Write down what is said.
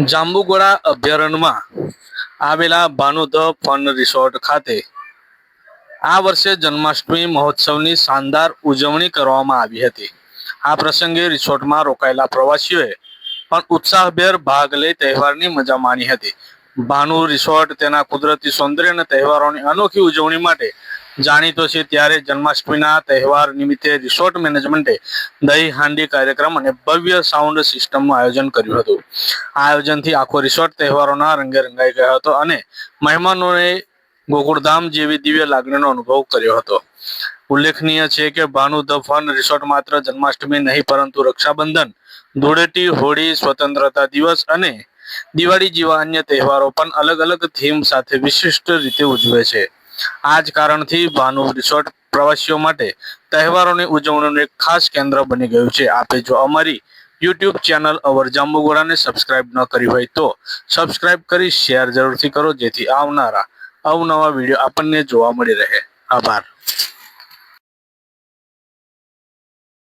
જાંબુગોળા અભયારણ્યમાં આવેલા ભાનુદ fun resort ખાતે આ વર્ષે જન્માષ્ટમી મહોત્સવની શાનદાર ઉજવણી કરવામાં આવી હતી. આ પ્રસંગે રિસોર્ટમાં રોકાયેલા પ્રવાસીઓએ પણ ઉત્સાહભેર ભાગ લઈ તહેવારની મજા માણી હતી. ભાનુ રિસોર્ટ તેના કુદરતી સૌંદર્ય અને તહેવારોની અનોખી ઉજવણી માટે જાણીતો છે ત્યારે જન્માષ્ટમીના તહેવાર નિમિત્તે રિસોર્ટ મેનેજમેન્ટે દહીં હાંડી કાર્યક્રમ અને ભવ્ય સાઉન્ડ સિસ્ટમનું આયોજન કર્યું હતું. આ આયોજનથી આખો રિસોર્ટ તહેવારોના રંગે રંગાઈ ગયો હતો અને મહેમાનોએ ગોકુળધામ જેવી દિવ્ય લાગણીનો અનુભવ કર્યો હતો. ઉલ્લેખનીય છે કે ભાનુ ધ ફન રિસોર્ટ માત્ર જન્માષ્ટમી નહીં, પરંતુ રક્ષાબંધન, ધૂળેટી, હોળી, સ્વતંત્રતા દિવસ અને દિવાળી જેવા અન્ય તહેવારો પણ અલગ અલગ થીમ સાથે વિશિષ્ટ રીતે ઉજવે છે. આ જ કારણથી ભાનુ રિસોર્ટ પ્રવાસીઓ માટે તહેવારોની ઉજવણીનું એક ખાસ કેન્દ્ર બની ગયું છે. આપે જો અમારી યુટ્યુબ ચેનલ અવર જાંબુગોળાને સબસ્ક્રાઇબ ન કરી હોય તો સબસ્ક્રાઇબ કરી શેર જરૂરથી કરો જેથી આવનારા અવનવા વીડિયો આપણને જોવા મળી રહે. આભાર.